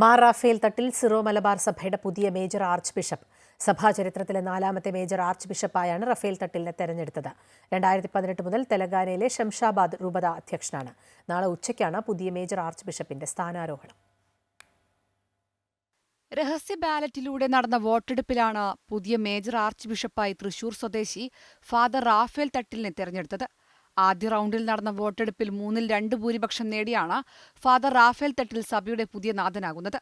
Mar Raphael Thattil Syro Malabar സഭയുടെ പുതിയ major archbishop. സഭാ ചരിത്രത്തിലെ നാലാമത്തെ മേജർ ആർച്ച് ബിഷപ്പായാണ് റഫേൽ തട്ടിലിനെ തെരഞ്ഞെടുത്തത്. രണ്ടായിരത്തി പതിനെട്ട് മുതൽ തെലങ്കാനയിലെ ഷംഷാബാദ് രൂപത അധ്യക്ഷനാണ്. നാളെ ഉച്ചയ്ക്കാണ് പുതിയ മേജർ ആർച്ച് ബിഷപ്പിന്റെ സ്ഥാനാരോഹണം. രഹസ്യ ബാലറ്റിലൂടെ നടന്ന വോട്ടെടുപ്പിലാണ് പുതിയ മേജർ ആർച്ച് ബിഷപ്പായി തൃശൂർ സ്വദേശി ഫാദർ റാഫേൽ തട്ടിലിനെ തെരഞ്ഞെടുത്തത്. ആദ്യ റൗണ്ടിൽ നടന്ന വോട്ടെടുപ്പിൽ മൂന്നിൽ രണ്ട് ഭൂരിപക്ഷം നേടിയാണ് ഫാദർ റാഫേൽ തട്ടിൽ സഭയുടെ പുതിയ നാഥനാകുന്നത്.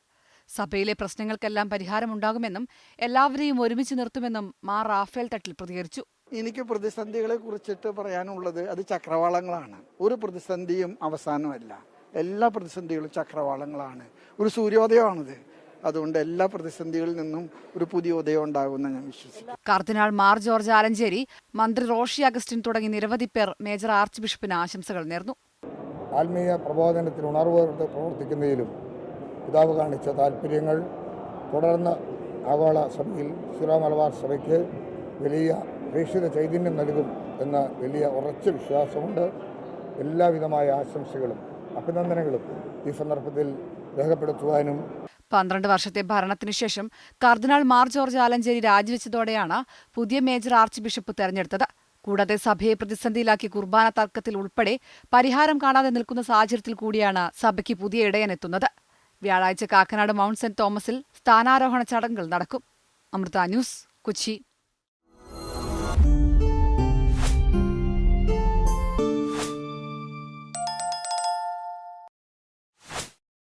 സഭയിലെ പ്രശ്നങ്ങൾക്കെല്ലാം പരിഹാരമുണ്ടാകുമെന്നും എല്ലാവരെയും ഒരുമിച്ച് നിർത്തുമെന്നും മാർ റാഫേൽ തട്ടിൽ പ്രതികരിച്ചു. എനിക്ക് പ്രതിസന്ധികളെ കുറിച്ചിട്ട് പറയാനുള്ളത് അത് ചക്രവാളങ്ങളാണ്. ഒരു പ്രതിസന്ധിയും അവസാനമല്ല. എല്ലാ പ്രതിസന്ധികളും ചക്രവാളങ്ങളാണ്. ഒരു സൂര്യോദയമാണിത്. അതുകൊണ്ട് എല്ലാ പ്രതിസന്ധികളിൽ നിന്നും ഒരു പുതിയ ഉദയം ഉണ്ടാകുമെന്ന് ഞാൻ വിശ്വസിക്കുന്നു. കർദിനാൾ മാർ ജോർജ് ആലഞ്ചേരി മന്ത്രി റോഷി അഗസ്റ്റിൻ തുടങ്ങി നിരവധി പേർ മേജർ ആർച്ച് ബിഷപ്പിന് ആശംസകൾ നേർന്നു. ആത്മീയ പ്രബോധനത്തിന് ഉണർവ് പ്രവർത്തിക്കുന്നതിലും പിതാവ് കാണിച്ച താല്പര്യങ്ങൾ തുടർന്ന് ആഗോള സഭയിൽ സിറോ മലബാർ സഭയ്ക്ക് വലിയ പ്രേക്ഷിത ചൈതന്യം നൽകും എന്ന വലിയ ഉറച്ച വിശ്വാസമുണ്ട്. എല്ലാവിധമായ ആശംസകളും അഭിനന്ദനങ്ങളും ഈ സന്ദർഭത്തിൽ രേഖപ്പെടുത്തുവാനും പന്ത്രണ്ട് വർഷത്തെ ഭരണത്തിനു ശേഷം കർദിനാൾ മാർ ജോർജ് ആലഞ്ചേരി രാജിവെച്ചതോടെയാണ് പുതിയ മേജർ ആർച്ച് ബിഷപ്പ് തെരഞ്ഞെടുത്തത്. കൂടാതെ സഭയെ പ്രതിസന്ധിയിലാക്കി കുർബാന തർക്കത്തിൽ ഉൾപ്പെടെ പരിഹാരം കാണാതെ നിൽക്കുന്ന സാഹചര്യത്തിൽ കൂടിയാണ് സഭയ്ക്ക് പുതിയ ഇടയനെത്തുന്നത്. വ്യാഴാഴ്ച കാക്കനാട് മൗണ്ട് സെന്റ് തോമസിൽ സ്ഥാനാരോഹണ ചടങ്ങുകൾ നടക്കും. അമൃത ന്യൂസ് കൊച്ചി.